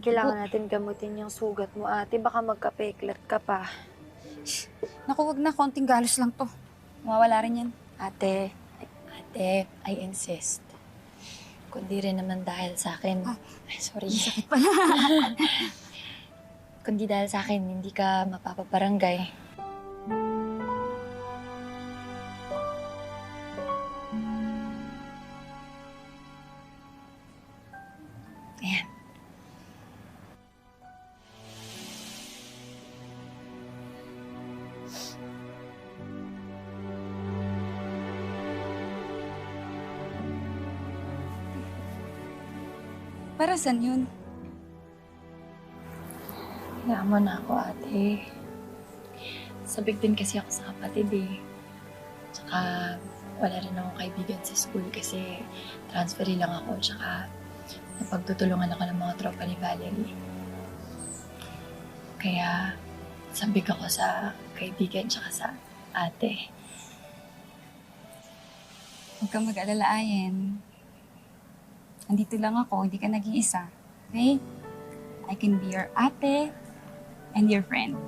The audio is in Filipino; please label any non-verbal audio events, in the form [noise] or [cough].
Kailangan natin gamutin yung sugat mo, ate. Baka magkapeklat ka pa. Naku, wag na. Konting galos lang to. Mawawala rin yan. Ate, ate, I insist. Kundi rin naman dahil sa akin. Ah, Ay, sorry. Sakit pala. [laughs] Kundi dahil sa akin, hindi ka mapapabarangay. Para saan yun? Kaya mo na ako, ate. Sabik din kasi ako sa kapatid eh. Tsaka wala rin akong kaibigan sa school kasi transferi lang ako. Tsaka napagtutulungan ako ng mga tropa ni Valerie. Kaya sabik ako sa kaibigan tsaka sa ate. Huwag kang mag-alala, Ayen. Andito lang ako, hindi ka nag-iisa. Okay? I can be your ate and your friend.